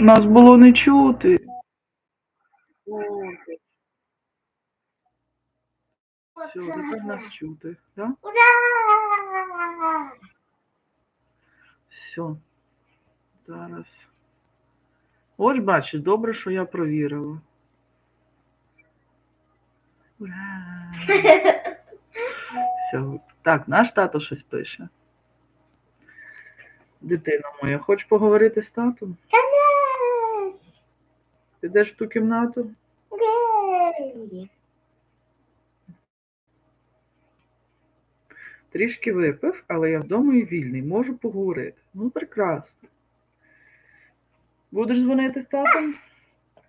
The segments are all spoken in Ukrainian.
Нас було не чути. Все, тепер нас чути. Да? Ура! Все. Зараз. Ось бачиш, добре, що я провірила. Ура! Все. Так, наш тато щось пише. Дитина моя, хочеш поговорити з татом? Конець! Підеш в ту кімнату? Трішки випив, але я вдома і вільний, можу поговорити. Ну, прекрасно. Будеш дзвонити з татом?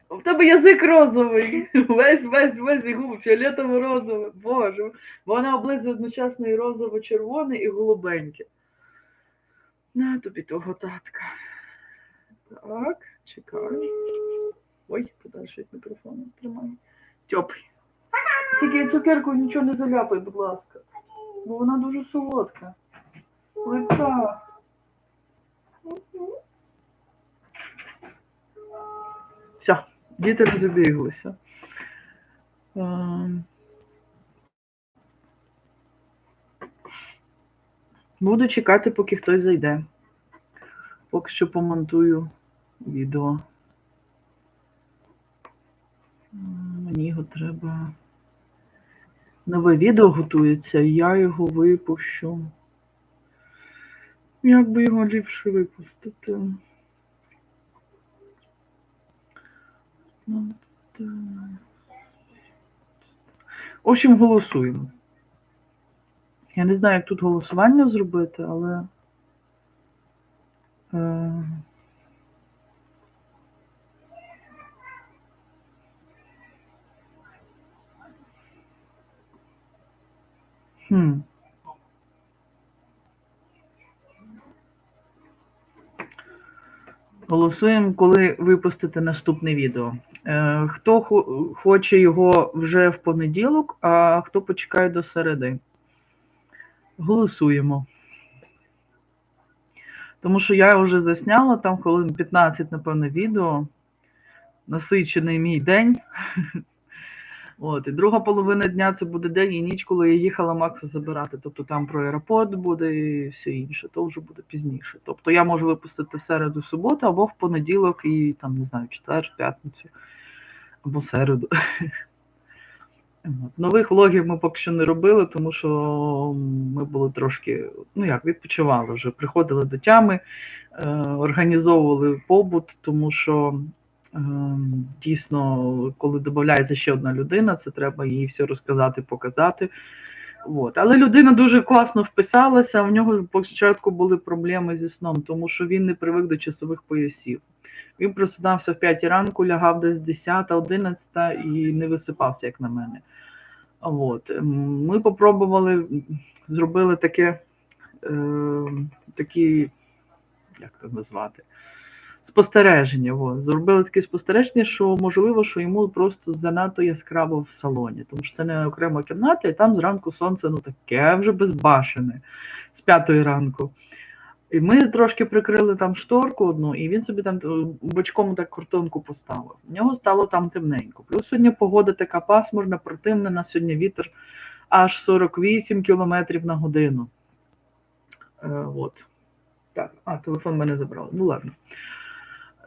У тебе язик розовий. Весь, весь, весь і губ, фіолетово розове. Боже. Вона облизує одночасно і розово-червоне, і голубеньке. На тобі того татка. Так, чекай. Ой, подальше від мікрофону тримай. Теплий. Тільки цукерку нічого не заляпай, будь ласка. Бо вона дуже солодка. Легка. Все, діти розбіглися. Ем. Буду чекати, поки хтось зайде. Поки що помонтую відео. Мені його треба. Нове відео готується, я його випущу. Як би його ліпше випустити? В общем, голосуємо. Я не знаю, як тут голосування зробити, але. Е... Голосуємо, коли випустити наступне відео. Е, хто хоче його вже в понеділок, а хто почекає до середи. Голосуємо. Тому що я вже засняла там хвилин 15, напевно, відео. Насичений мій день. От, і друга половина дня це буде день і ніч, коли я їхала Макса забирати. Тобто там про аеропорт буде і все інше, то вже буде пізніше. Тобто я можу випустити в середу, суботу, або в понеділок і там, не знаю, четвер, п'ятницю, або середу. Нових влогів ми поки що не робили, тому що ми були трошки, ну як, відпочивали вже, приходили до тями, е, організовували побут, тому що дійсно, коли додається ще одна людина, це треба їй все розказати, показати. От. Але людина дуже класно вписалася, в нього спочатку були проблеми зі сном, тому що він не привик до часових поясів. Він просинався в 5 ранку, лягав десь 10, 11 і не висипався, як на мене. От. Ми попробували, зробили таке, е, такі, як це назвати, спостереження. От. Зробили таке спостереження, що можливо, що йому просто занадто яскраво в салоні, тому що це не окрема кімната, і там зранку сонце ну таке вже безбашене з п'ятої ранку. І ми трошки прикрили там шторку одну, і він собі там е, бочком так картонку поставив. В нього стало там темненько. Плюс сьогодні погода така пасмурна, противна, на сьогодні вітер аж 48 км на годину. Е, от. Так, а, телефон мене забрали. Ну ладно.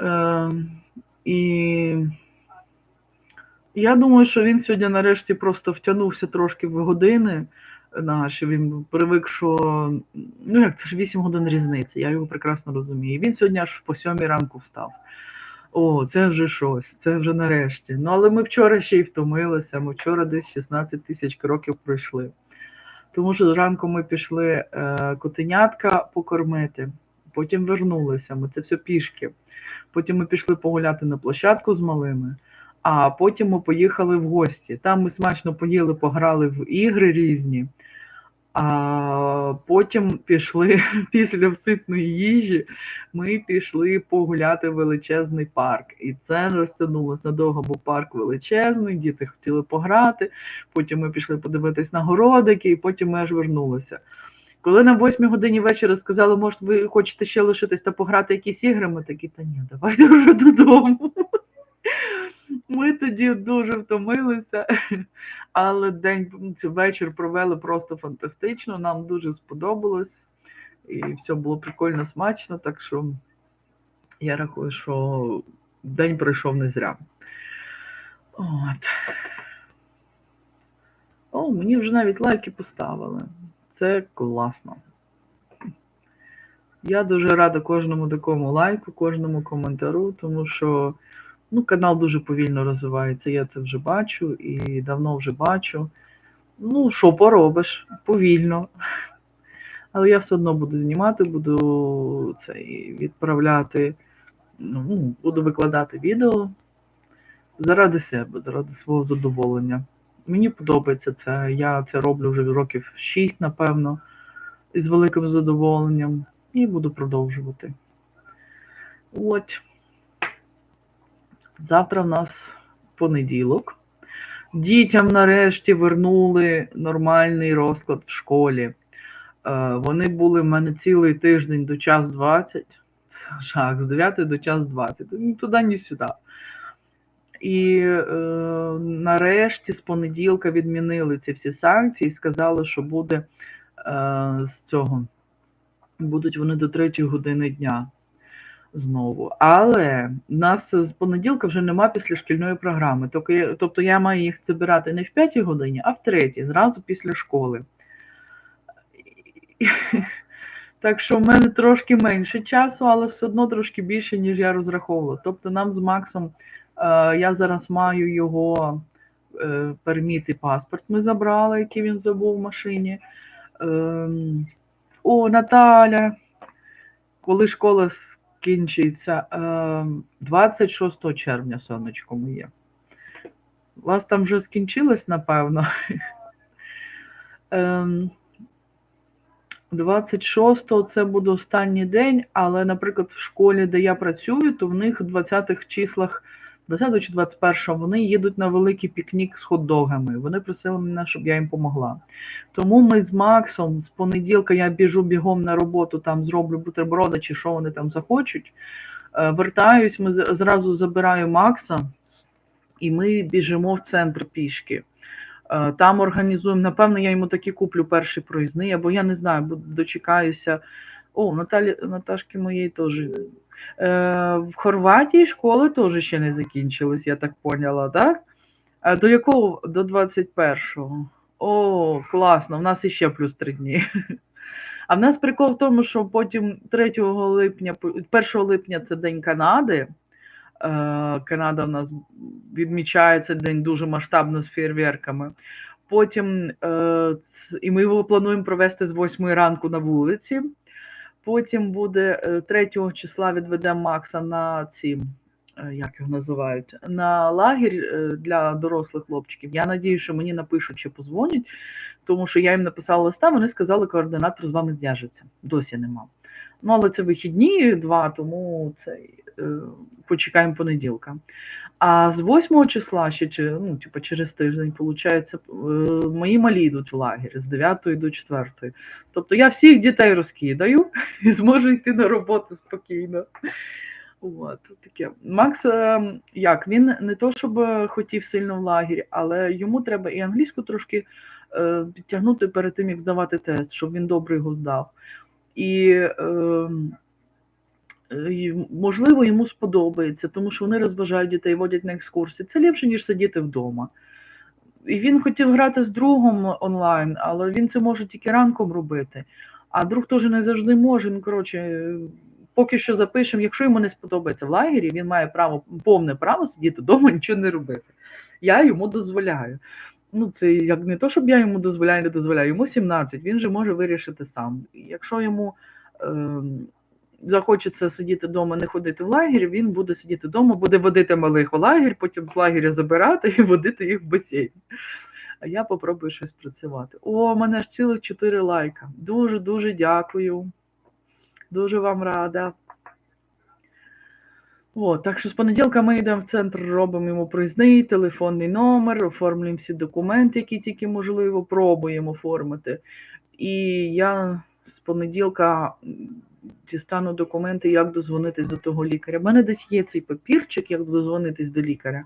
Е, і я думаю, що він сьогодні нарешті просто втягнувся трошки в години наші. Він привик, що ну як це ж 8 годин різниці, я його прекрасно розумію. Він сьогодні аж по сьомій ранку встав. О, це вже щось, це вже нарешті. Ну, але ми вчора ще й втомилися. Ми вчора десь 16 тисяч кроків пройшли. Тому що зранку ми пішли е, котенятка покормити, потім вернулися. Ми це все пішки. Потім ми пішли погуляти на площадку з малими, а потім ми поїхали в гості. Там ми смачно поїли, пограли в ігри різні. А потім пішли після вситної їжі, ми пішли погуляти в величезний парк. І це розтягнулося надовго, бо парк величезний, діти хотіли пограти. Потім ми пішли подивитись на городики, і потім ми аж вернулися. Коли на 8 годині вечора сказали, може, ви хочете ще лишитись та пограти якісь ігри, ми такі, та ні, давайте вже додому. Ми тоді дуже втомилися, але день вечір провели просто фантастично. Нам дуже сподобалось, і все було прикольно, смачно. Так що я рахую, що день пройшов не зря. От. О, мені вже навіть лайки поставили. Це класно. Я дуже рада кожному такому лайку, кожному коментару, тому що ну, канал дуже повільно розвивається. Я це вже бачу і давно вже бачу. Ну, що поробиш? Повільно. Але я все одно буду знімати, буду це відправляти, ну, буду викладати відео заради себе, заради свого задоволення. Мені подобається це. Я це роблю вже років 6, напевно, із великим задоволенням, і буду продовжувати. От. Завтра в нас понеділок. Дітям нарешті вернули нормальний розклад в школі. Е, Вони були в мене цілий тиждень до час 20. Це жах, з 9 до час 20. Ні туди, ні сюди. І е, нарешті з понеділка відмінили ці всі санкції і сказали, що буде е, з цього. Будуть вони до 3 години дня знову. Але нас з понеділка вже нема післяшкільної програми. Тобто я, маю їх забирати не в 5 годині, а в 3, зразу після школи. Так що в мене трошки менше часу, але все одно трошки більше, ніж я розраховувала. Тобто нам з Максом, я зараз маю його е, перміт і паспорт ми забрали, який він забув в машині. Ем, О, Наталя, коли школа скінчиться? Ем, 26 червня, сонечко моє. У вас там вже скінчилось, напевно. Ем, 26-го це буде останній день, але, наприклад, в школі, де я працюю, то в них в 20-х числах, 20 чи 21 вони їдуть на великий пікнік з хот-догами. Вони просили мене, щоб я їм помогла. Тому ми з Максом з понеділка я біжу бігом на роботу, там зроблю бутерброди чи що вони там захочуть. Е, Вертаюсь, ми зразу забираю Макса, і ми біжимо в центр пішки. Е, Там організуємо. Напевно, я йому таки куплю перший проїзний, або я не знаю, дочекаюся. О, Наталі, Наташки моєї теж. Е, в Хорватії школи теж ще не закінчились, я так поняла, так? А до якого? До 21-го. О, класно, в нас іще плюс три дні. А в нас прикол в тому, що потім 3 липня, 1 липня це День Канади. Е, Канада у нас відмічає цей день дуже масштабно з фейерверками. Потім е, і ми його плануємо провести з 8 ранку на вулиці. Потім буде е, 3 числа відведемо Макса на ці, е, як його називають, на лагерь е, для дорослих хлопчиків. Я надію, що мені напишуть чи позвонять, тому що я їм написала листа, вони сказали, координатор з вами зв'яжеться. Досі нема. Ну, але це вихідні два, тому цей, е, почекаємо понеділка. А з 8 числа ще ну, типу, через тиждень, виходить, мої малі йдуть в лагерь з 9 до 4. Тобто я всіх дітей розкидаю і зможу йти на роботу спокійно. От, таке. Макс, е, як, він не то, щоб е, хотів сильно в лагерь, але йому треба і англійську трошки е, підтягнути перед тим, як здавати тест, щоб він добре його здав. І, е, е, можливо, йому сподобається, тому що вони розважають дітей, водять на екскурсії. Це ліпше, ніж сидіти вдома. І він хотів грати з другом онлайн, але він це може тільки ранком робити. А друг теж не завжди може. Ну, коротше, е, поки що запишемо, якщо йому не сподобається в лагері, він має право, повне право сидіти вдома, нічого не робити. Я йому дозволяю. Ну, це як не то, щоб я йому дозволяю, не дозволяю. Йому 17, він же може вирішити сам. Якщо йому ем, захочеться сидіти вдома, не ходити в лагерь, він буде сидіти вдома, буде водити малих в лагерь, потім з лагеря забирати і водити їх в басейн. А я попробую щось працювати. О, у мене ж цілих 4 лайка. Дуже дуже дякую. Дуже вам рада. О, так що з понеділка ми йдемо в центр, робимо йому проїзний, телефонний номер, оформлюємо всі документи, які тільки можливо, пробуємо оформити. І я з понеділка дістану документи, як дозвонитись до того лікаря. У мене десь є цей папірчик, як дозвонитись до лікаря,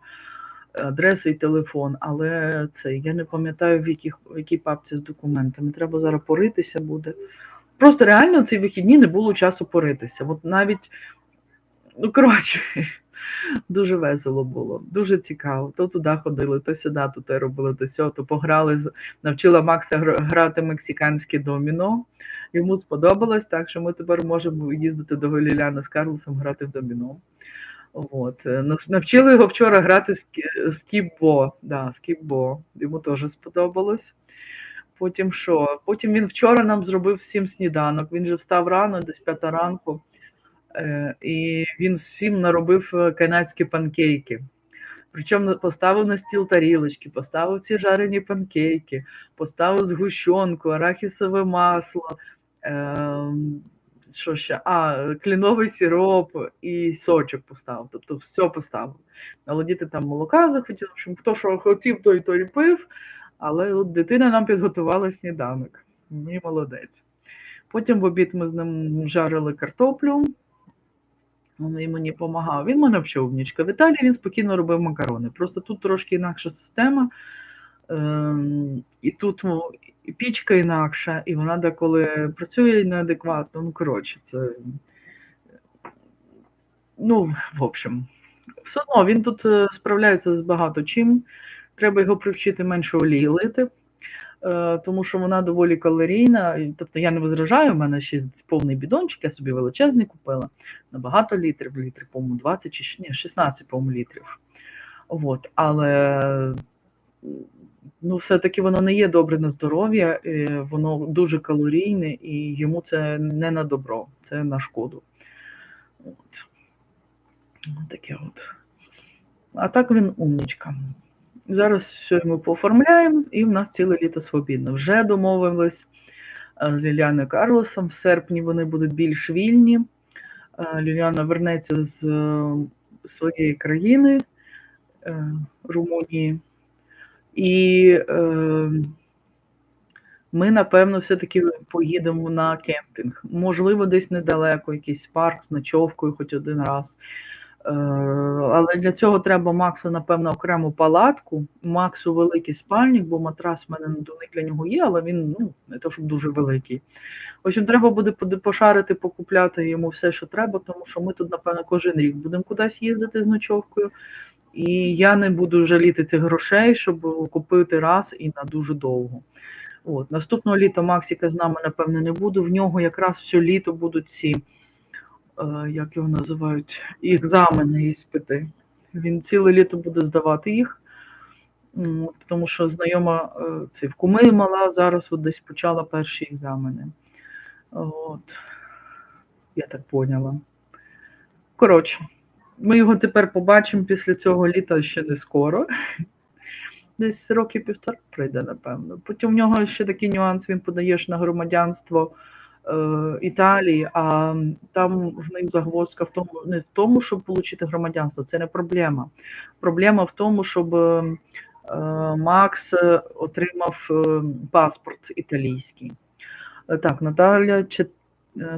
адреса і телефон, але це я не пам'ятаю, в, яких, в якій папці з документами. Треба зараз поритися буде. Просто реально ці вихідні не було часу поритися. От навіть, ну коротше, дуже весело було, дуже цікаво. То туди ходили, то сюди, то те робили, то сьо, то пограли. Навчила Макса грати мексиканське доміно. Йому сподобалось, так що ми тепер можемо їздити до Галіляна з Карлосом грати в доміно. От. е, Навчили його вчора грати скі- скібо. Да, скібо. Йому теж сподобалось. Потім що? Потім він вчора нам зробив всім сніданок. Він же встав рано, десь п'ята ранку, е, і він всім наробив е, канадські панкейки. Причому поставив на стіл тарілочки, поставив ці жарені панкейки, поставив згущенку, арахісове масло, що ще? А, кленовий сироп і сочок поставив. Тобто все поставив. Але діти там молока захотіли, в общем, хто що хотів, той той пив. Але от дитина нам підготувала сніданок. Мені молодець. Потім в обід ми з ним жарили картоплю. Він мені допомагав. Він в мене взагалі умнічка. В Італії він спокійно робив макарони. Просто тут трошки інакша система. Ем, і тут і пічка інакша, і вона деколи працює неадекватно. Ну, коротше, це. Ну, в общем, все одно він тут е, справляється з багато чим. Треба його привчити менше олії лити, е, тому що вона доволі калорійна. Тобто я не возражаю, в мене ще повний бідончик, я собі величезний купила на багато літрів, літрів, по-моєму, 20 чи ні, 16, по-моєму, літрів. От, але ну, все-таки воно не є добре на здоров'я, е, воно дуже калорійне і йому це не на добро, це на шкоду. От. Таке от. А так він умнічка. Зараз все ми пооформляємо, і в нас ціле літо свобідне. Вже домовились е, з Ліліаною Карлосом. В серпні вони будуть більш вільні. Е, Ліліана вернеться з своєї країни Румунії. І е, ми, напевно, все-таки поїдемо на кемпінг. Можливо, десь недалеко, якийсь парк з ночовкою хоч один раз. Е, Але для цього треба Максу, напевно, окрему палатку. Максу великий спальник, бо матрас в мене надувний для нього є, але він ну, не то, щоб дуже великий. В общем, треба буде пошарити, покупляти йому все, що треба, тому що ми тут, напевно, кожен рік будемо кудись їздити з ночовкою. І я не буду жаліти цих грошей, щоб купити раз і на дуже довго. От. Наступного літа Максика з нами, напевно, не буде. В нього якраз все літо будуть ці, е, як його називають, екзамени, іспити. Він ціле літо буде здавати їх, тому що знайома е, це в куми мала, зараз от десь почала перші екзамени. От. Я так поняла. Коротше, ми його тепер побачимо після цього літа ще не скоро. Десь роки півтора прийде, напевно. Потім в нього ще такий нюанс, він подаєш на громадянство е, Італії, а там в них загвоздка в тому, не в тому, щоб отримати громадянство, це не проблема. Проблема в тому, щоб е, Макс е, отримав е, паспорт італійський. Е, Так, Наталя е,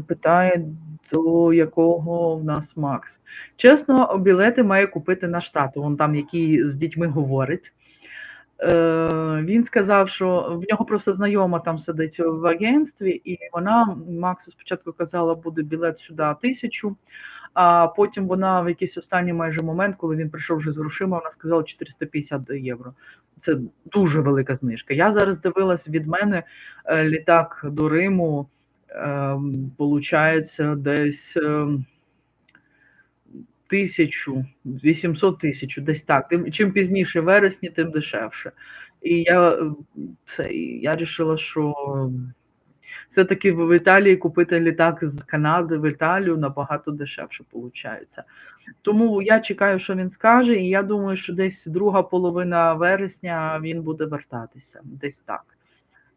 питає, до якого в нас Макс. Чесно, білети має купити наш тато, він там, який з дітьми говорить. Е, він сказав, що в нього просто знайома там сидить в агентстві, і вона Максу спочатку казала, буде білет сюди тисячу, а потім вона в якийсь останній майже момент, коли він прийшов вже з грошима, вона сказала 450 євро. Це дуже велика знижка. Я зараз дивилась від мене е, літак до Риму, е, получається десь. е, тисячу, 800 тисяч, десь так. Тим, чим пізніше вересні, тим дешевше. І я е, це, я вирішила, що все-таки в Італії купити літак з Канади в Італію набагато дешевше виходить. Тому я чекаю, що він скаже, і я думаю, що десь друга половина вересня він буде вертатися. Десь так.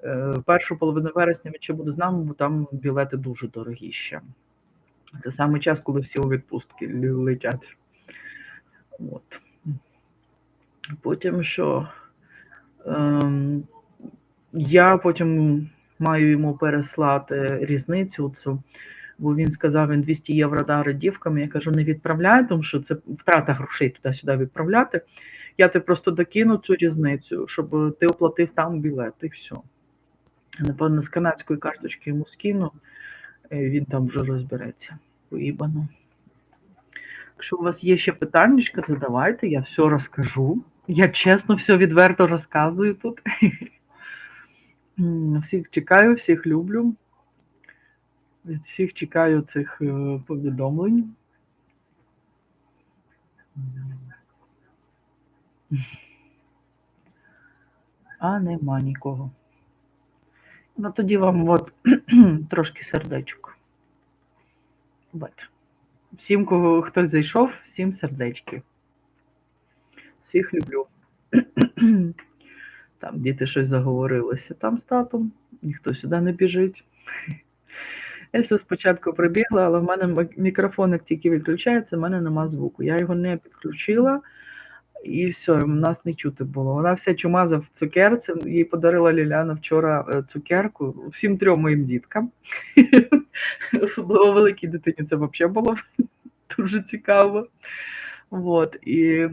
Е, Першу половину вересня ще буде з нами, бо там білети дуже дорогі ще. Це саме час, коли всі у відпустки летять. От. Потім що? Ем, я потім Маю йому переслати різницю цю, бо він сказав, він 200 євро дарить дівкам. Я кажу, не відправляй, тому що це втрата грошей туди-сюди відправляти. Я ти просто докину цю різницю, щоб ти оплатив там білет і все. Напевно, з канадської карточки йому скину, е, він там вже розбереться. Поїбано. Якщо у вас є ще питання, задавайте, я все розкажу. Я чесно все відверто розказую тут. Всіх чекаю, всіх люблю. Від всіх чекаю цих е, повідомлень. А нема нікого. Ну тоді вам от трошки сердечок. От. Всім, кого хтось зайшов, всім сердечки. Всіх люблю. Там діти щось заговорилися там з татом, ніхто сюди не біжить. Ельса спочатку прибігла, але в мене мікрофон, як тільки відключається, в мене нема звуку. Я його не підключила, і все, нас не чути було. Вона вся чумаза в цукерці, їй подарила Ліляна вчора е, цукерку всім трьом моїм діткам. Особливо великій дитині це взагалі було дуже цікаво. От, і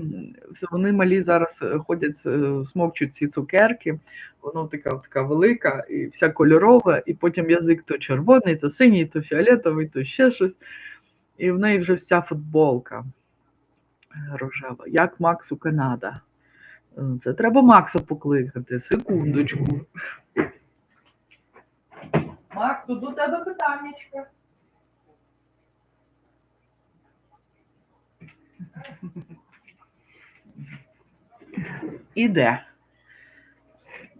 вони малі зараз е, ходять, е, смокчуть ці цукерки, воно така, така велика і вся кольорова, і потім язик то червоний, то синій, то фіолетовий, то ще щось. І в неї вже вся футболка рожева, як Максу Канада. Е, Це треба Макса покликати. Секундочку. Макс, тут до тебе питаннячка. Іде.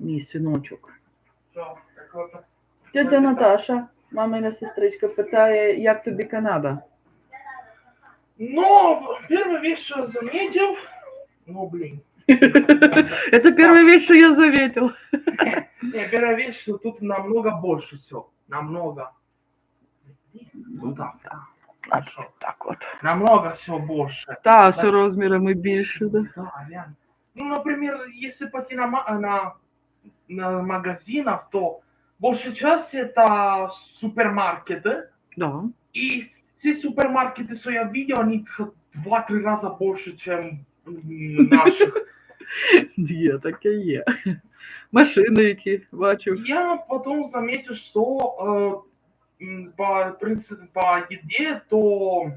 Мій синочок. Тетя Наташа, мамина сестричка, питає, як тобі Канада? Ну, первая вещь, что я заметил, ну, блин. Это первая вещь, что я заметил. Не, первая вещь, что тут намного больше все. Намного. Ну да, да. Хорошо. Так от. Намного все больше. Та, все розмірами більше. Да. Да, реально. Ну, например, если пойти на, на, на магазинах, то большая часть это супермаркеты. Да. И все супермаркеты, что я видел, они в два-три раза больше, чем м, наших. Є, таке є. Машини, які бачив. Я потом заметил, что э, м, по, принципу, по еде, то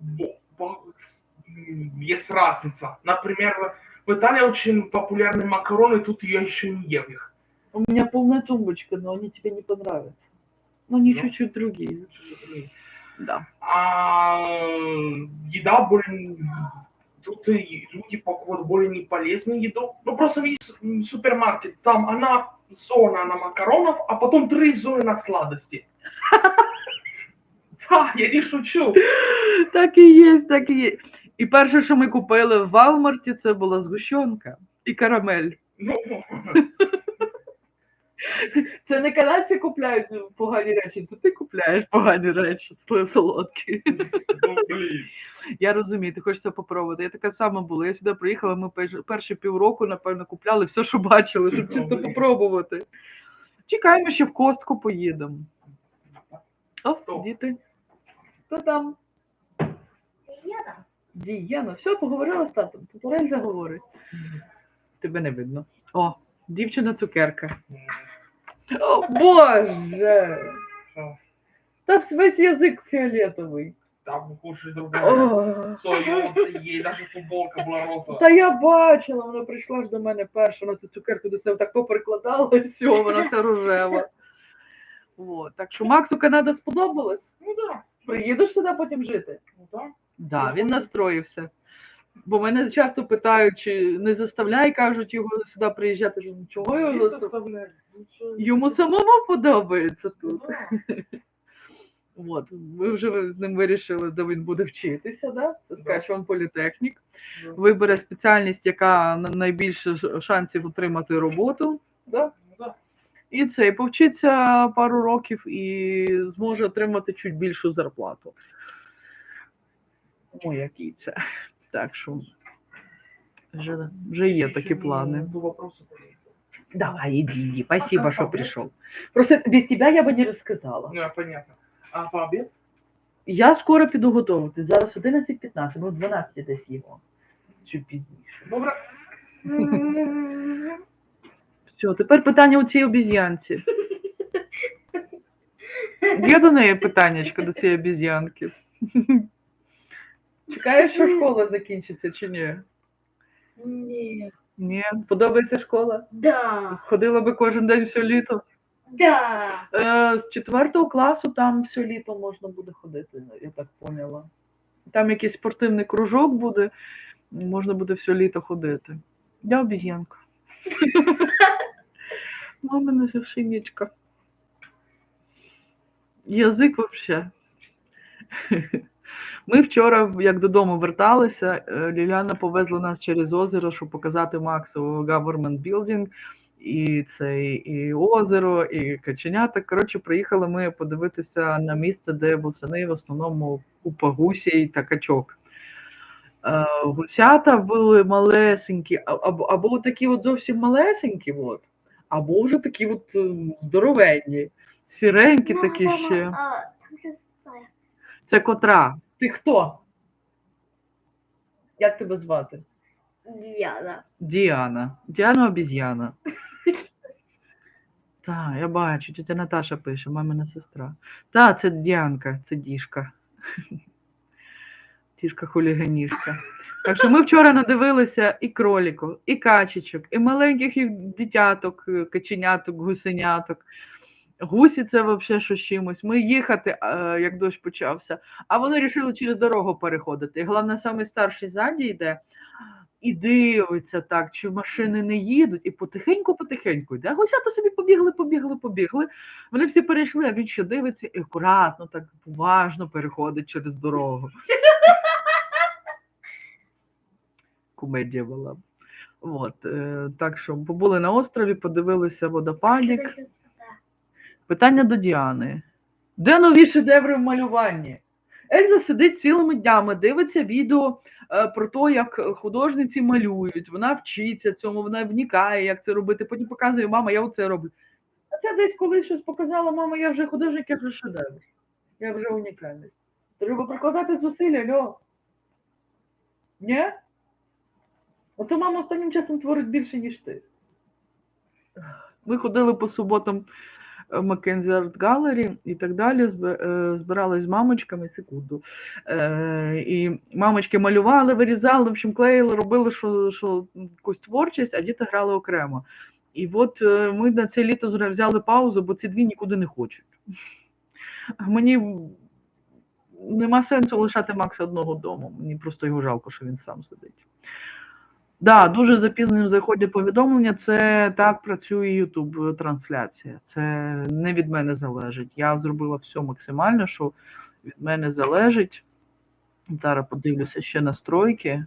бо- по- с- м, есть разница. Например, в Италии очень популярны макароны, тут я еще не ел их. У меня полная тумбочка, но они тебе не понравятся. Ну, они Ну. чуть-чуть другие. Да. А еда более... Тут люди покупают более неполезную еду. Ну, просто видишь, супермаркет, там она зона на макаронов, а потом три зоны на сладости. Да, я не шучу. Так і є, так і є. І перше, що ми купили в Валмарті, це була згущенка і карамель. Ну, Це не канадці купляють погані речі, це ти купляєш погані речі, солодкі. ну. Я розумію, ти хочеш це попробувати. Я така сама була. Я сюди приїхала, ми перші, півроку, напевно, купляли все, що бачили, щоб чисто Блін. попробувати. Чекаємо, ще в костку поїдемо. О, Хто? діти. Хто там? Дієна. Все, поговорила з татом. Тепер Ельза говорить. Тебе не видно. О, дівчина цукерка. О, Боже! Що? Та весь язик фіолетовий. Там хуже другое. О, Все, и вот ей даже футболка была розовая. та я бачила, вона прийшла ж до мене перша на цю цукерку до себе так поприкладала, і все, вона вся рожева. От. Так що Максу Канада сподобалась? Ну да, Приїдеш сюди потім жити? ну да. Да, він настроївся. Бо мене часто питають, чи не заставляй, кажуть, його сюди приїжджати. Я кажу, Чого його Не заставляти? Йому самому подобається тут. Ну. От, ми вже з ним вирішили, де він буде вчитися, да? Скачуван політехнік. Вибере спеціальність, яка найбільше шансів отримати роботу. Да? Ну да. І це, і повчиться пару років і зможе отримати чуть більшу зарплату. О, який це. Так що вже, вже є такі плани. Давай, иди, иди. Спасибо, что пока. пришел. Просто без тебя я бы не рассказала. Ну, понятно. А по обед? Я скоро піду готувати. Зараз 11.15, ну 12 десь його. Чи пізніше. Добре. Все, тепер питання у цій обіз'янці. Є до неї питаннячко до цієї обіз'янки. Чекаєш, що школа закінчиться чи ні? Ні. Ні, подобається школа. Да. Ходила би кожен день все літо. Да. Е, з четвертого класу там все літо можна буде ходити, я так поняла. Там якийсь спортивний кружок буде, можна буде все літо ходити. Я обіз'янка. Мамина шевшинічка. Язик взагалі. Ми вчора, як додому верталися, е, Ліляна повезла нас через озеро, щоб показати Максу Government Building, і цей і озеро, і каченята. Коротше, приїхали ми подивитися на місце, де восени в основному купа гусей та качок. Е, Гусята були малесенькі, або, або такі от зовсім малесенькі, от, або вже такі от е, здоровенні, сіренькі такі ще. Це котра? Ти хто? Як тебе звати? Діана. Діана. Діана обіз'яна. Так, я бачу, тетя Наташа пише, мамина сестра. Так, це Діанка, це діжка. Діжка хуліганішка. Так що ми вчора надивилися і кроліку, і качечок, і маленьких і дитяток, каченяток, гусеняток. Гусі це взагалі що чимось. Ми їхати, е, як дощ почався, а вони вирішили через дорогу переходити. І головне, самий старший ззаді йде і дивиться так, чи машини не їдуть, і потихеньку-потихеньку йде. Гусята собі побігли, побігли, побігли. Вони всі перейшли, а він ще дивиться і акуратно, так поважно переходить через дорогу. Комедія була. От, е, так що побули на острові, подивилися водопадік. Питання до Діани. Де нові шедеври в малюванні? Ельза сидить цілими днями, дивиться відео е, про те, як художниці малюють. Вона вчиться цьому, вона вникає, як це робити. Потім показує, мама, я оце роблю. А це десь колись щось показала, мама, я вже художник, я вже шедевр. Я вже унікальність. Треба прикладати зусилля, льо. Ні? Ото мама останнім часом творить більше, ніж ти. Ми ходили по суботам Маккензі Арт Галері і так далі. е, з мамочками секунду. Е, І мамочки малювали, вирізали, в общем, клеїли, робили що, що якусь творчість, а діти грали окремо. І от е, ми на це літо взяли паузу, бо ці дві нікуди не хочуть. Мені нема сенсу лишати Макса одного вдома. Мені просто його жалко, що він сам сидить. Да, дуже запізненим заходять повідомлення. Це так працює YouTube трансляція. Це не від мене залежить. Я зробила все максимально, що від мене залежить. Зараз подивлюся ще настройки.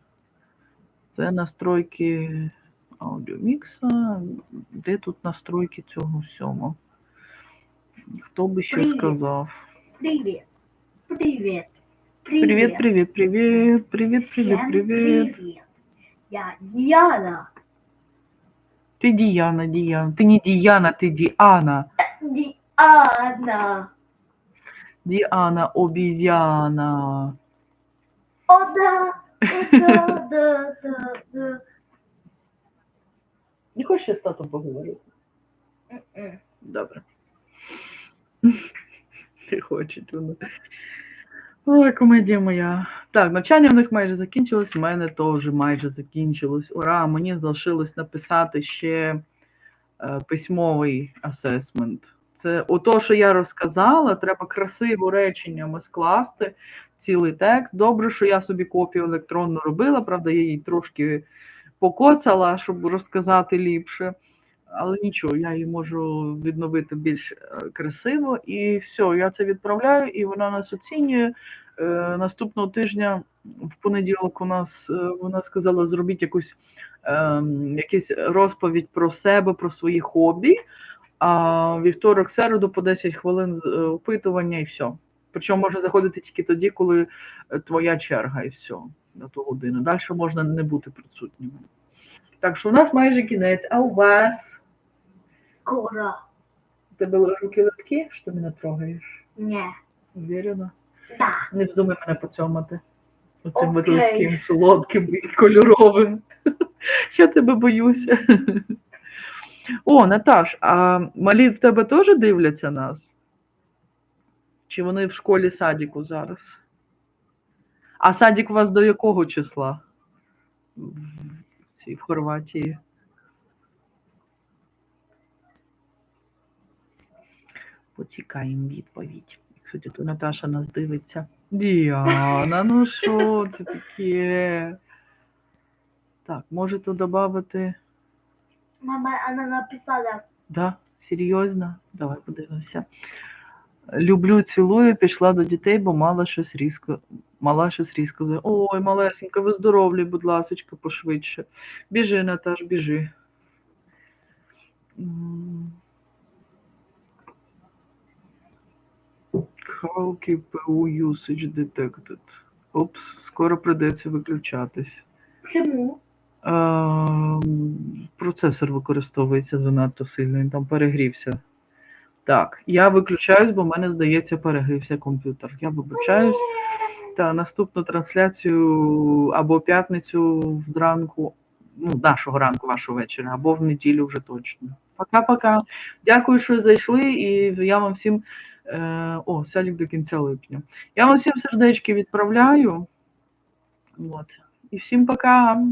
Це настройки аудіомікса. Де тут настройки цього всього? Хто би ще Привіт. сказав? Привіт. Привіт. Привіт, привіт, привіт, привіт, привіт, привіт. Я Діана. Ти Діяна, Діяна. Ти не Діяна, ти Діана. Діана. Діана обіз'яна. О, да. Да, да, да, да. Не хочеш я з татом поговорити? Добре. Не хочуть вони. Ой, комедія моя. Так, навчання в них майже закінчилось, в мене теж майже закінчилось. Ура! Мені залишилось написати ще е, письмовий асесмент. Це ото, що я розказала, треба красиво реченнями скласти цілий текст. Добре, що я собі копію електронну робила, правда, я її трошки покоцала, щоб розказати ліпше. Але нічого, я її можу відновити більш е, красиво. І все, я це відправляю, і вона нас оцінює. Е, наступного тижня, в понеділок, у нас е, вона сказала, зробіть якусь ем, якусь розповідь про себе, про свої хобі. А вівторок, середу по 10 хвилин опитування і все. Причому можна заходити тільки тоді, коли твоя черга, і все, на ту годину. Далі можна не бути присутніми. Так що у нас майже кінець, а у вас? Скоро. У тебе руки легкі, що ти мене трогаєш? Не. Уверена? Да. Не вздумай мене поцьомати. Оцим Окей. легким, солодким і кольоровим. Я тебе боюся. О, Наташ, а малі в тебе теж дивляться нас? Чи вони в школі садіку зараз? А садік у вас до якого числа? В Хорватії? Поцікаємо відповідь. Кстати, то Наташа нас дивиться. Діана, ну що це таке? Так, можете додати. Мама, она написала. Да, серйозно? Давай подивимося. Люблю, цілую, пішла до дітей, бо мала щось різко. Мала щось різко. Ой, малесенька, виздоровлюй, будь ласочка, пошвидше. Біжи, Наташ, біжи. How KPU usage detected. Опс, скоро придеться виключатись. Чому? Ем, Процесор використовується занадто сильно, він там перегрівся. Так, я виключаюсь, бо в мене, здається, перегрівся комп'ютер. Я вибачаюсь. Та наступну трансляцію або п'ятницю зранку, ну, нашого ранку, вашого вечора, або в неділю вже точно. Пока-пока. Дякую, що зайшли, і я вам всім. Е, о, садик до кінця липня. Я вам всім сердечки відправляю. От. І всім пока.